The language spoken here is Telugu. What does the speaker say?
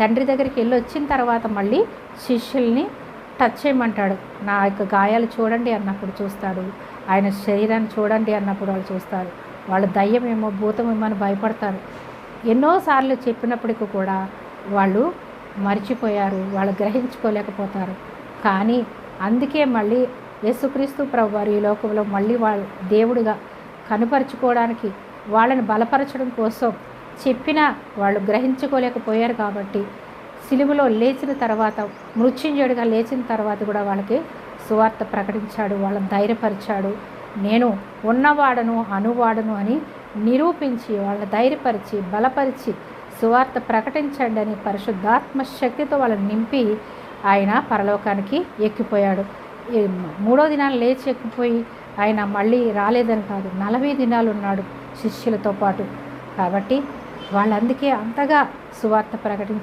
తండ్రి దగ్గరికి వెళ్ళి వచ్చిన తర్వాత మళ్ళీ శిష్యుల్ని టచ్ చేయమంటాడు. నా యొక్క గాయాలు చూడండి అన్నప్పుడు చూస్తాడు. ఆయన శరీరాన్ని చూడండి అన్నప్పుడు వాళ్ళు చూస్తారు. వాళ్ళు భూతం భూతమేమో అని భయపడతారు. ఎన్నోసార్లు చెప్పినప్పటికీ కూడా వాళ్ళు మర్చిపోయారు. వాళ్ళు గ్రహించుకోలేకపోతారు. కానీ అందుకే మళ్ళీ యేసుక్రీస్తు ప్రభు వారు ఈ లోకంలో మళ్ళీ వాళ్ళు దేవుడిగా కనుపరుచుకోవడానికి వాళ్ళని బలపరచడం కోసం చెప్పినా వాళ్ళు గ్రహించుకోలేకపోయారు కాబట్టి సిలువలో లేచిన తర్వాత మృత్యుంజయుడిగా లేచిన తర్వాత కూడా వాళ్ళకి సువార్త ప్రకటించాడు వాళ్ళని ధైర్యపరిచాడు. నేను ఉన్నవాడను అనువాడను అని నిరూపించి వాళ్ళని ధైర్యపరిచి బలపరిచి సువార్త ప్రకటించండి అని పరిశుద్ధాత్మ శక్తితో వాళ్ళని నింపి ఆయన పరలోకానికి ఎక్కిపోయాడు. మూడో దినాలు లేచి ఎక్కిపోయి ఆయన మళ్ళీ రాలేదని కాదు నలభై దినాలు ఉన్నాడు శిష్యులతో పాటు. కాబట్టి వాళ్ళందుకే అంతగా సువార్త ప్రకటించారు